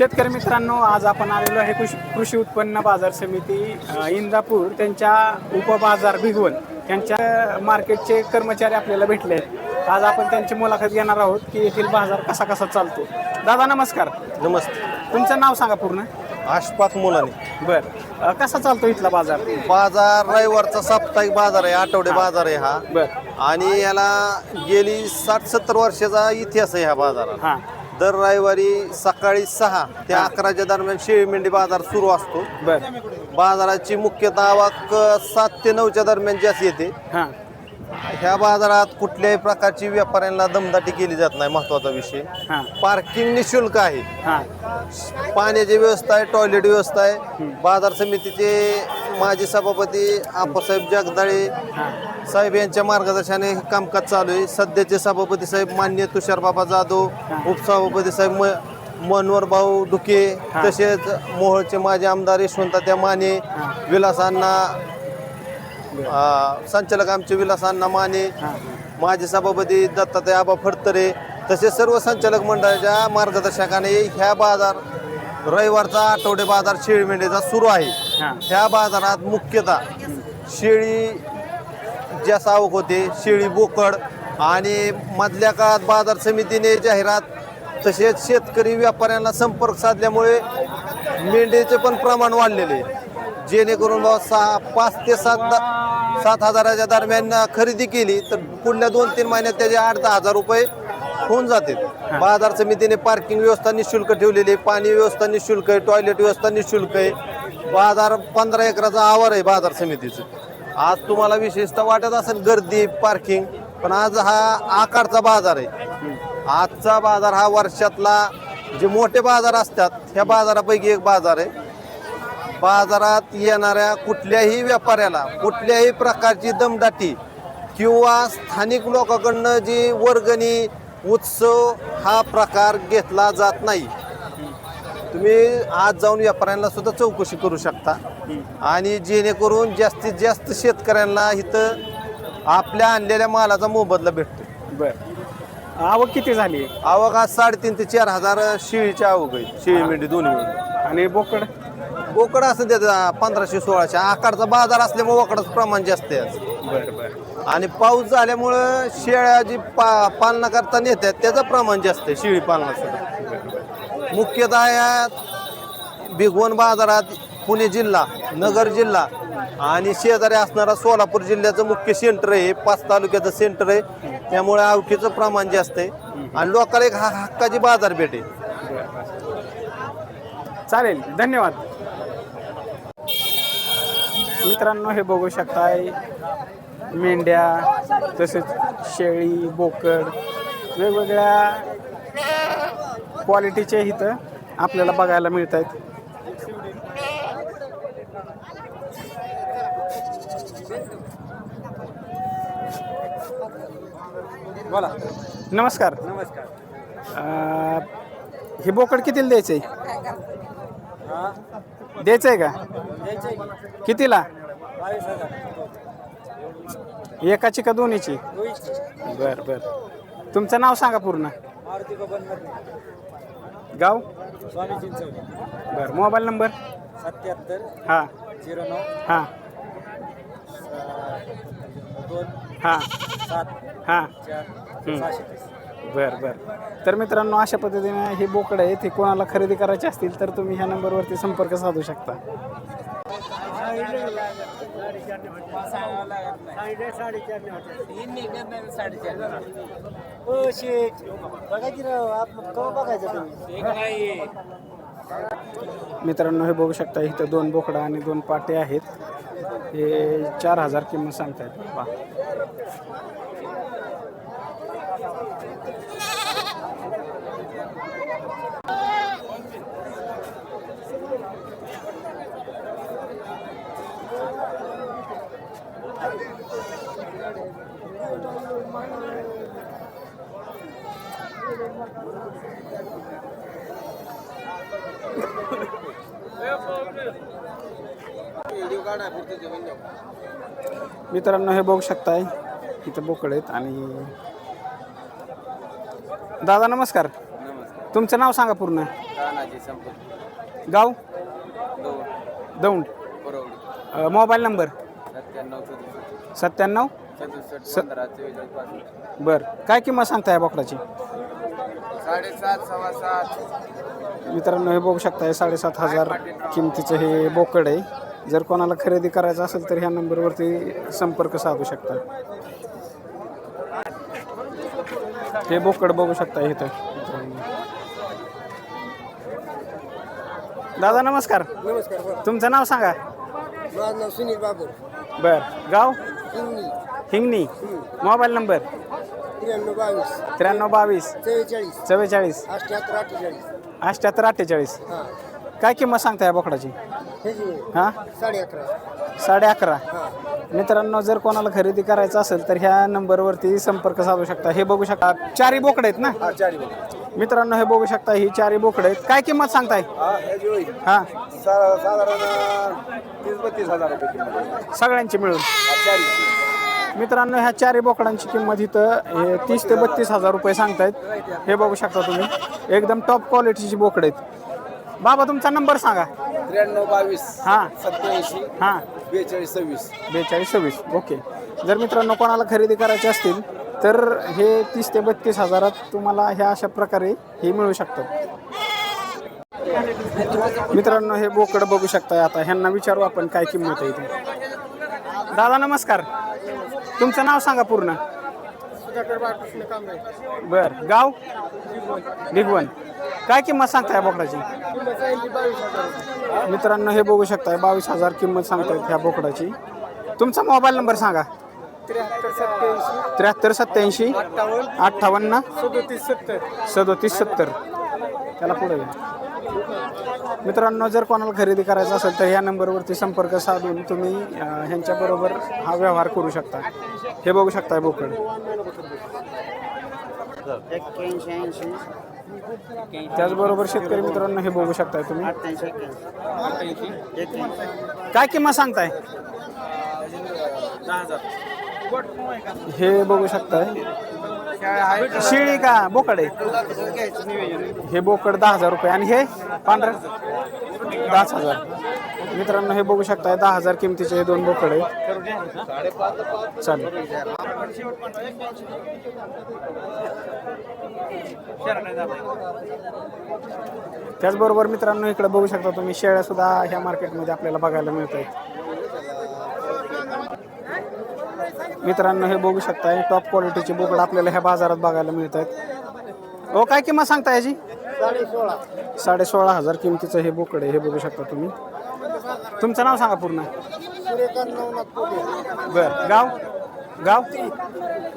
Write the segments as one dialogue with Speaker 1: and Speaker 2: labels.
Speaker 1: शेतकरी मित्रांनो आज आपण आलेलो आहे कृषी कृषी उत्पन्न बाजार समिती अ, इंदापूर. त्यांच्या उपबाजार भिगवण त्यांच्या मार्केटचे कर्मचारी आपल्याला भेटले आहेत. आज आपण त्यांची मुलाखत घेणार आहोत की येथील बाजार कसा कसा चालतो. दादा नमस्कार.
Speaker 2: नमस्ते.
Speaker 1: तुमचं नाव सांगा पूर्ण.
Speaker 2: आशपात मुलाने.
Speaker 1: बर. अ, कसा चालतो इथला बाजार?
Speaker 2: बाजार रविवारचा साप्ताहिक बाजार आहे आठवडे बाजार आहे हा.
Speaker 1: बर.
Speaker 2: आणि याला गेली साठ सत्तर वर्षाचा इतिहास आहे ह्या बाजारात.
Speaker 1: हां.
Speaker 2: दर रविवारी सकाळी सहा ते अकराच्या दरम्यान शेळी मेंढी बाजार सुरू असतो.
Speaker 1: बर.
Speaker 2: बाजाराची मुख्यतः आवक अ, सात ते नऊच्या दरम्यान जास्त येते.
Speaker 1: हां.
Speaker 2: ह्या बाजारात कुठल्याही प्रकारची व्यापाऱ्यांना दमदाटी केली जात नाही महत्त्वाचा विषय.
Speaker 1: हां.
Speaker 2: पार्किंग निशुल्क आहे.
Speaker 1: हां.
Speaker 2: पाण्याची व्यवस्था आहे टॉयलेट व्यवस्था आहे. बाजार समितीचे माजी सभापती आप्पासाहेब जगदाळे
Speaker 1: हां.
Speaker 2: साहेब यांच्या मार्गदर्शनाने हे कामकाज चालू आहे. सध्याचे सभापती साहेब मान्य तुषारबाबा जाधव उपसभापती साहेब म मनोहर भाऊ डुके तसेच मोहोळचे माजी आमदार यशवंत माने विलासांना अं, संचालक आमचे विलासांना माने माजी सभापती दत्तात्रय आबा फडतरे तसेच सर्व संचालक मंडळाच्या मार्गदर्शकाने ह्या बाजार रविवारचा आठवडे बाजार शेळी मेंढीचा सुरू आहे.
Speaker 1: हां.
Speaker 2: ह्या बाजारात मुख्यतः शेळी जास्त आवक होते शेळी बोकड आणि मधल्या काळात बाजार समितीने जाहिरात तसेच शेतकरी व्यापाऱ्यांना संपर्क साधल्यामुळे मेंढीचे पण प्रमाण वाढलेले. जेणेकरून बाबा सहा पाच ते सात सात हजाराच्या दरम्यान खरेदी केली तर पुढल्या दोन तीन महिन्यात त्याचे आठ दहा हजार रुपये होऊन जाते. बाजार समितीने पार्किंग व्यवस्था निशुल्क ठेवलेली आहे पाणी व्यवस्था निशुल्क आहे टॉयलेट व्यवस्था निशुल्क आहे. बाजार पंधरा एकराचा आवर आहे बाजार समितीचं. आज तुम्हाला विशेषतः वाटत असेल गर्दी पार्किंग पण आज हा आकारचा बाजार आहे. आजचा बाजार हा वर्षातला जे मोठे बाजार असतात ह्या बाजारापैकी एक बाजार आहे. बाजारात येणाऱ्या कुठल्याही व्यापाऱ्याला कुठल्याही प्रकारची दमदाटी किंवा स्थानिक लोकांकडनं जी वर्गणी उत्सव हा प्रकार घेतला जात नाही. तुम्ही आज जाऊन व्यापाऱ्यांना सुद्धा चौकशी करू शकता. आणि जेणेकरून जास्तीत जास्त शेतकऱ्यांना इथं आपल्या आणलेल्या मालाचा मोबदला भेटतो.
Speaker 1: बर. आवक किती झाली?
Speaker 2: आवक आज साडेतीन ते चार हजार शेळीची आवक आहे. शेळी मेंढी दोन्ही मिळून.
Speaker 1: आणि बोकड?
Speaker 2: बोकड असं त्याचा पंधराशे सोळाशे. आकारचा बाजार असल्यामुळे बोकडाचं प्रमाण जास्त आहे आज.
Speaker 1: बर बर.
Speaker 2: आणि पाऊस झाल्यामुळं शेळ्या जी पा पालना करता नेतात त्याचं प्रमाण जास्त आहे शेळी पालनाचं. मुख्यतः या भिगवण बाजारात पुणे जिल्हा नगर जिल्हा आणि शेजारी असणारा सोलापूर जिल्ह्याचं मुख्य सेंटर आहे. पाच तालुक्याचं सेंटर आहे. त्यामुळे आवकीचं प्रमाण जास्त आहे. आणि लोकांना एक हा हक्काची बाजारपेठ आहे.
Speaker 1: चालेल. धन्यवाद. मित्रांनो हे बघू शकताय. मेंढ्या तसेच शेळी बोकड वेगवेगळ्या क्वालिटीचे इथं आपल्याला बघायला मिळत आहेत
Speaker 3: बोला.
Speaker 1: नमस्कार.
Speaker 3: नमस्कार.
Speaker 1: अं, हे बोकड कितीला द्यायचंय? द्यायचंय का? कितीला?
Speaker 3: बावीस हजार
Speaker 1: एकाची का दोन्हीची? बर बर. तुमचं नाव सांगा पूर्ण.
Speaker 3: मारुती बबन मरणे
Speaker 1: गाव?
Speaker 3: स्वामी चिंचवली
Speaker 1: बर मोबाईल नंबर?
Speaker 3: सत्याहत्तर
Speaker 1: हां.
Speaker 3: झिरो नऊ
Speaker 1: हां.
Speaker 3: दोन
Speaker 1: हां.
Speaker 3: सात
Speaker 1: हां.
Speaker 3: चार. सहाशे तीस
Speaker 1: बर बर. तर मित्रांनो अशा पद्धतीने हे बोकडं आहे ते कोणाला खरेदी करायचे असतील तर तुम्ही ह्या नंबरवरती संपर्क साधू शकता. मित्रांनो हे बघू शकता इथं दोन बोकडं आणि दोन पाटे आहेत. हे चार हजार किंमत सांगतायत. पहा. मित्रांनो हे बघू शकताय इथं बोकड आहेत आणि दादा नमस्कार. तुमचं नाव सांगा पूर्ण. गाव? दौंड. Mobile number?
Speaker 3: सत्त्याण्णव
Speaker 1: बरं. काय किंमत सांगताय बोकडाची?
Speaker 3: साडेसात सव्वा सात.
Speaker 1: मित्रांनो हे बघू शकताय साडेसात हजार किमतीचं हे बोकड आहे. जर कोणाला खरेदी करायचं असेल तर ह्या नंबरवरती संपर्क साधू शकता. हे बोकड बघू शकता इथं. दादा नमस्कार.
Speaker 4: नमस्कार
Speaker 1: तुमचं नाव सांगा.
Speaker 4: माझं नाव सुनील बाबर.
Speaker 1: बर. गाव?
Speaker 4: हिंगणी.
Speaker 1: हिंगणी. Mobile number?
Speaker 4: त्र्याण्णव बावीस.
Speaker 1: त्र्याण्णव बावीस.
Speaker 4: चव्वेचाळीस.
Speaker 1: चव्वेचाळीस.
Speaker 4: अठ्ठ्याहत्तर अठ्ठेचाळीस.
Speaker 1: अठ्ठ्याहत्तर अठ्ठेचाळीस.
Speaker 4: हां.
Speaker 1: काय किंमत सांगताय या बोकडाची?
Speaker 4: ह्याची
Speaker 1: हां?
Speaker 4: साडे अकरा.
Speaker 1: साडे अकरा.
Speaker 4: हां.
Speaker 1: मित्रांनो जर कोणाला खरेदी करायचं असेल तर ह्या नंबरवरती संपर्क साधू शकता. हे बघू शकता चारी बोकड आहेत ना?
Speaker 4: हा चारी
Speaker 1: मित्रांनो हे बघू शकता ही चारी बोकड आहेत. काय किंमत सांगताय?
Speaker 4: हा ह्याची होईल.
Speaker 1: हा.
Speaker 4: साधारण तीस बत्तीस हजार रुपये
Speaker 1: सगळ्यांची मिळून.
Speaker 4: चारी.
Speaker 1: मित्रांनो ह्या चारी बोकडांची किंमत इथं हे तीस ते बत्तीस हजार रुपये सांगतायत. हे बघू शकता तुम्ही. एकदम टॉप क्वालिटीची बोकड आहेत. बाबा तुमचा नंबर सांगा.
Speaker 4: त्र्याण्णव बावीस
Speaker 1: हां.
Speaker 4: सत्याऐंशी
Speaker 1: हां.
Speaker 4: बेचाळीस सव्वीस.
Speaker 1: बेचाळीस सव्वीस. ओके. जर मित्रांनो कोणाला खरेदी करायची असतील तर हे तीस ते बत्तीस हजारात तुम्हाला ह्या अशा प्रकारे हे मिळू शकतात मित्रांनो हे बोकड बघू शकताय आता. ह्यांना विचारू आपण काय किंमत आहे इथे. दादा नमस्कार. तुमचं नाव सांगा पूर्ण. बर गाव? भिगवण काय किंमत सांगताय बोकडाची? मित्रांनो हे बघू शकताय बावीस हजार किंमत सांगतायत ह्या बोकडाची. तुमचा मोबाईल नंबर सांगा.
Speaker 4: त्र्याहत्तर सत्याऐंशी.
Speaker 1: अठ्ठावन्न.
Speaker 4: सदोतीस सत्तर.
Speaker 1: सदोतीस सत्तर. त्याला पुढे. मित्रांनो जर कोणाला खरेदी करायचं असेल तर ह्या नंबरवरती संपर्क साधून तुम्ही ह्यांच्याबरोबर हा व्यवहार करू शकता. हे बघू शकताय बोकड. त्याचबरोबर शेतकरी मित्रांनो हे बघू शकताय तुम्ही. काय किंमत सांगताय? हे बघू शकताय. शिळी का? बोकड आहे. हे बोकड दहा हजार रुपये. आणि हे पांढरं? दहाच हजार. मित्रांनो हे बघू शकताय दहा हजार किमतीचे हे दोन बोकड आहे चालेल. त्याचबरोबर मित्रांनो इकडे बघू शकता तुम्ही शेळ्या सुद्धा ह्या मार्केटमध्ये आपल्याला बघायला मिळत आहेत मित्रांनो हे बघू शकताय टॉप क्वालिटीचे बोकड आपल्याला ह्या बाजारात बघायला मिळत आहेत हो काय किंमत सांगता याची
Speaker 4: साडे सोळा
Speaker 1: हजार किमतीचं हे बोकड आहे हे बघू शकता तुम्ही. तुमचं नाव सांगा पूर्ण. बर गाव? गाव?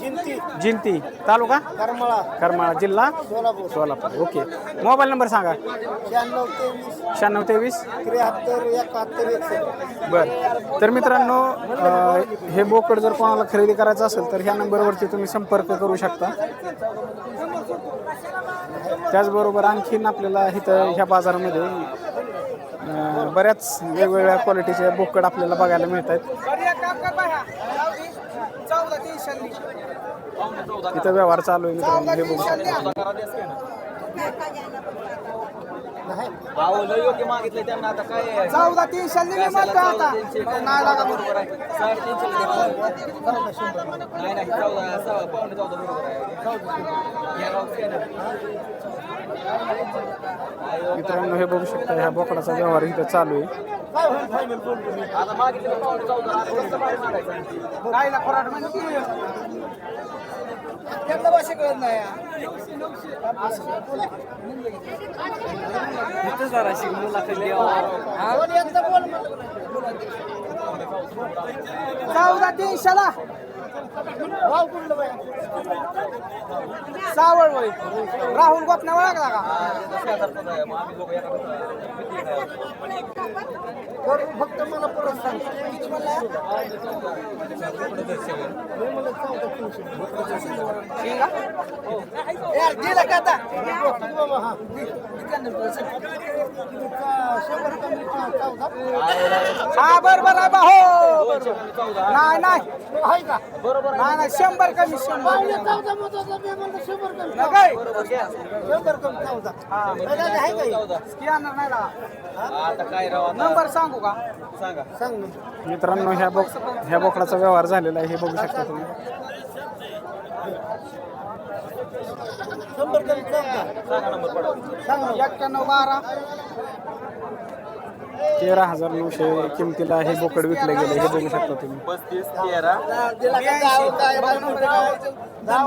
Speaker 4: जिंती.
Speaker 1: जिंती. तालुका?
Speaker 4: करमळा.
Speaker 1: करमाळा जिल्हा?
Speaker 4: Solapur.
Speaker 1: Solapur. Okay. Mobile number सांगा.
Speaker 4: शहाण्णव तेवीस.
Speaker 1: शहाण्णव तेवीस.
Speaker 4: त्र्याहत्तर एकाहत्तर एकसष्ट.
Speaker 1: बर. तर मित्रांनो अ, हे बोकड जर कोणाला खरेदी करायचं असेल तर ह्या नंबरवरती तुम्ही संपर्क करू शकता. त्याचबरोबर आणखीन आपल्याला इथं ह्या बाजारामध्ये अ, बऱ्याच वेगवेगळ्या क्वालिटीचे बोकड आपल्याला बघायला मिळत आहेत इथं व्यवहार चालू आहे मित्रांनो हे बघू शकता
Speaker 3: योग्य मागितलं त्यांना. आता काय
Speaker 4: चौदा तीनशे आता. नाही. लागा
Speaker 3: बरोबर आहे. साडेतीनशे नाही नाही चौदा सहा पावणे चौदा बरोबर आहे. या गावचं आहे ना.
Speaker 1: मित्रांनो हे बघू शकता ह्या बोकडाचा व्यवहार इथं चालू आहे.
Speaker 3: चौदा
Speaker 4: तीनशेला सावळ वय राहुल गोपना ओळखला का? फक्त मला परत सांग. किती का आता? हा बर आहे बा. हो नाही नाही. आहे का?
Speaker 1: नाही नाही शंभर कमी शंभर स्कॅनर नाही लावा.
Speaker 3: आता काय राव आता?
Speaker 1: नंबर सांगू का?
Speaker 3: सांगा.
Speaker 1: मित्रांनो ह्या बोक ह्या बोकडाचा व्यवहार झालेला आहे हे बघू शकता तुम्ही.
Speaker 3: सांगा नंबर पडा.
Speaker 1: एक्क्याण्णव बारा. तेरा हजार नऊशे किमतीला हे बोकड विकले गेले हे बघू शकता तुम्ही
Speaker 3: पस्तीस तेरा
Speaker 1: हे.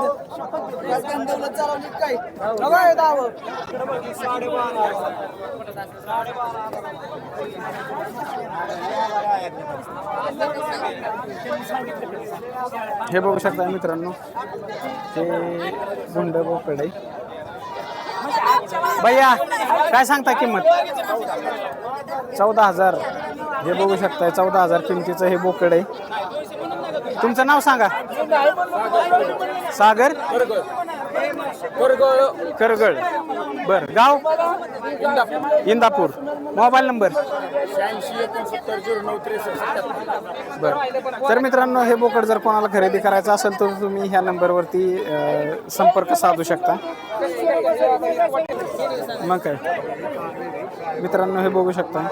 Speaker 1: हे बघू शकता मित्रांनो हे गुंड बोकड आहे भैया काय सांगता किंमत? चौदा हजार. हे बघू शकताय चौदा हजार किमतीचं हे बोकड आहे. तुमचं नाव सांगा. सागर? करगळ. बर गाव? इंदापूर. Mobile number? बर. तर मित्रांनो हे बोकड जर कोणाला खरेदी करायचं असेल तर तुम्ही ह्या नंबरवरती संपर्क साधू शकता. मग काय? मित्रांनो हे बघू शकता.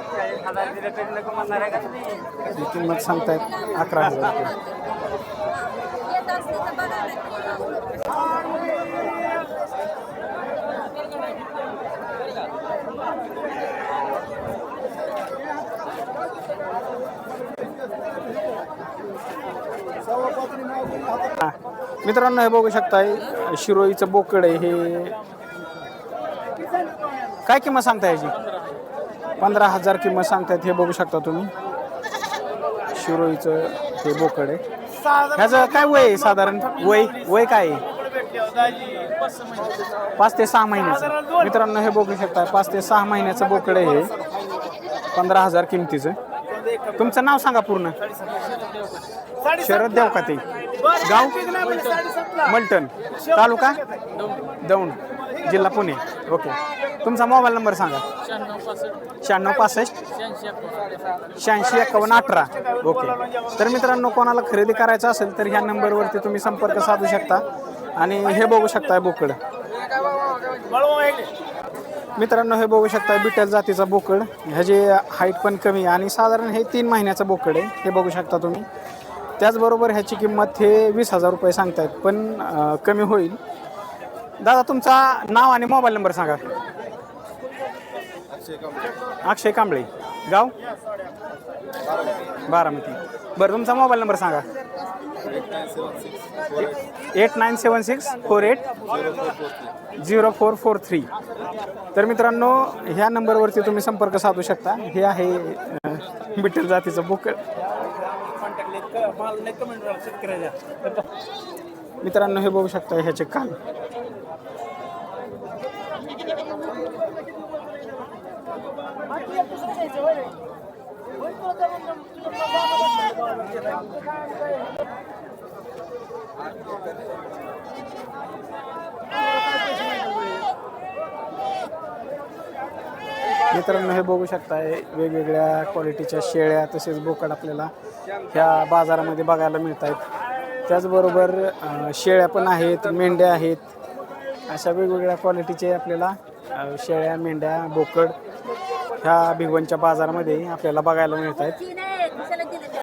Speaker 1: किंमत सांगतायत अकरा हजार रुपये
Speaker 5: येत असते तर बघायला
Speaker 1: हा. मित्रांनो हे बघू शकताय शिरोईचं बोकड आहे हे काय किंमत सांगता याची? पंधरा हजार किंमत सांगतायत हे बघू शकता तुम्ही. शिरोईचं हे बोकड. आहे ह्याचं काय वय आहे साधारण? वय वय काय आहे? पाच ते सहा महिन्याचं. मित्रांनो हे बघू शकता पाच ते सहा महिन्याचं बोकड आहे हे. पंधरा हजार किमतीचं. तुमचं नाव सांगा पूर्ण. शरद देवकाते. ते गाव? मलटण. तालुका? दौंड. जिल्हा पुणे. ओके. तुमचा मोबाईल नंबर सांगा. शहाण्णव पासष्ट. शहाऐंशी एकावन्न अठरा. ओके. तर मित्रांनो कोणाला खरेदी करायचं असेल तर ह्या नंबरवरती तुम्ही संपर्क साधू शकता. आणि हे बघू शकता बोकड. मित्रांनो हे बघू शकता बिटल जातीचा बोकड. ह्याची हाईट पण कमी आहे. आणि साधारण हे तीन महिन्याचं बोकड आहे. हे बघू शकता तुम्ही. त्याचबरोबर ह्याची किंमत हे वीस हजार रुपये सांगतायत पण कमी होईल. दादा तुमचा नाव आणि मोबाईल नंबर सांगा. अक्षय कांबळे. गाव? बारामती. बरं तुमचा मोबाईल नंबर सांगा. Eight nine seven six four eight zero four four three. तर मित्रांनो ह्या नंबरवरती तुम्ही संपर्क साधू शकता. हे आहे बिटल जातीचं बोकड मित्रांनो हे बघू शकता ह्याचे कान मित्रांनो हे बघू शकताय वेगवेगळ्या क्वालिटीच्या शेळ्या तसेच बोकड आपल्याला ह्या बाजारामध्ये बघायला मिळत आहेत त्याचबरोबर शेळ्या पण आहेत मेंढ्या आहेत. अशा वेगवेगळ्या क्वालिटीचे आपल्याला शेळ्या मेंढ्या बोकड ह्या भिगवणच्या बाजारामध्ये आपल्याला बघायला मिळत आहेत